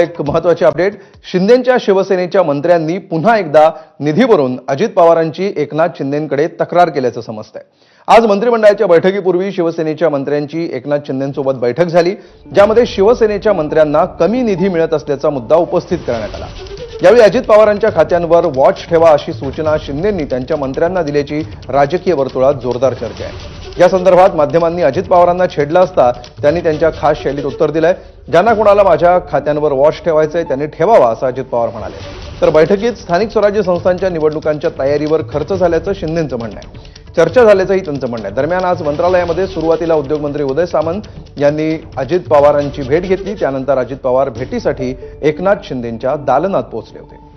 एक महत्वाची अपडेट शिंदेच्या शिवसेनेच्या मंत्र्यांनी पुन्हा एकदा निधी भरून अजित पवारांची एकनाथ शिंदेकडे तक्रार केल्याचं समजतंय. आज मंत्रिमंडळाच्या बैठकीपूर्वी शिवसेनेच्या मंत्र्यांची एकनाथ शिंदेसोबत बैठक झाली ज्यामध्ये शिवसेनेच्या मंत्र्यांना कमी निधी मिळत असल्याचा मुद्दा उपस्थित करण्यात आला. यावेळी अजित पवारांच्या खात्यांवर वॉच ठेवा अशी सूचना शिंदेंनी त्यांच्या मंत्र्यांना दिल्याची राजकीय वर्तुळात जोरदार चर्चा आहे. या संदर्भात माध्यमांनी अजित पवारांना छेडलं असता त्यांनी त्यांच्या खास शैलीत उत्तर दिलंय. ज्यांना कोणाला माझ्या खात्यांवर वॉश ठेवायचंय त्यांनी ठेवावा असं अजित पवार म्हणाले. तर बैठकीत स्थानिक स्वराज्य संस्थांच्या निवडणुकांच्या तयारीवर खर्च झाल्याचं शिंदेचं म्हणणं आहे. चर्चा झाल्याचंही त्यांचं म्हणणं आहे. दरम्यान आज मंत्रालयामध्ये सुरुवातीला उद्योगमंत्री उदय सामंत यांनी अजित पवारांची भेट घेतली. त्यानंतर अजित पवार भेटीसाठी एकनाथ शिंदेंच्या दालनात पोहोचले होते.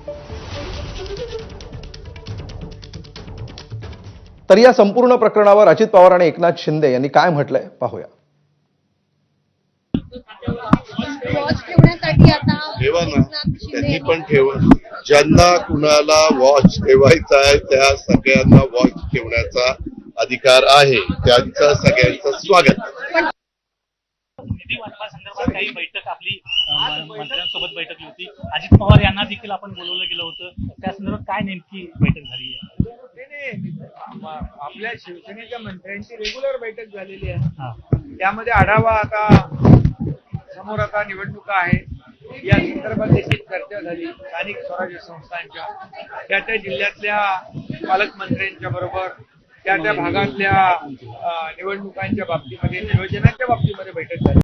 तर या संपूर्ण प्रकरणावर अजित पवार आणि एकनाथ शिंदे यांनी काय म्हटलंय? पाहूया. वॉच ठेवण्यासाठी आता ठेवा ना एकनाथ शिंदे त्यांनी पण ठेवा ज्यांना कुणाला वॉच ठेवायचा आहे त्या सगळ्यांना वॉच ठेवण्याचा अधिकार आहे. त्यांचं सगळ्यांचं स्वागत. निधी वाटपासंदर्भात काही बैठक आपली मंत्र्यांसोबत बैठक होती. अजित पवार यांना देखील आपण बोलवलं गेलं होतं. त्या संदर्भात काय नेमकी बैठक झाली आहे? आपल्या शिवसेनेच्या मंत्र्यांची रेग्युलर बैठक झालेली आहे. त्यामध्ये आढावा आता समोर आता निवडणुका आहे. या संदर्भात देखील चर्चा झाली. स्थानिक स्वराज्य संस्थांच्या त्या त्या जिल्ह्यातल्या पालकमंत्र्यांच्या बरोबर त्या त्या भागातल्या निवडणुकांच्या बाबतीमध्ये नियोजनाच्या बाबतीमध्ये बैठक झाली.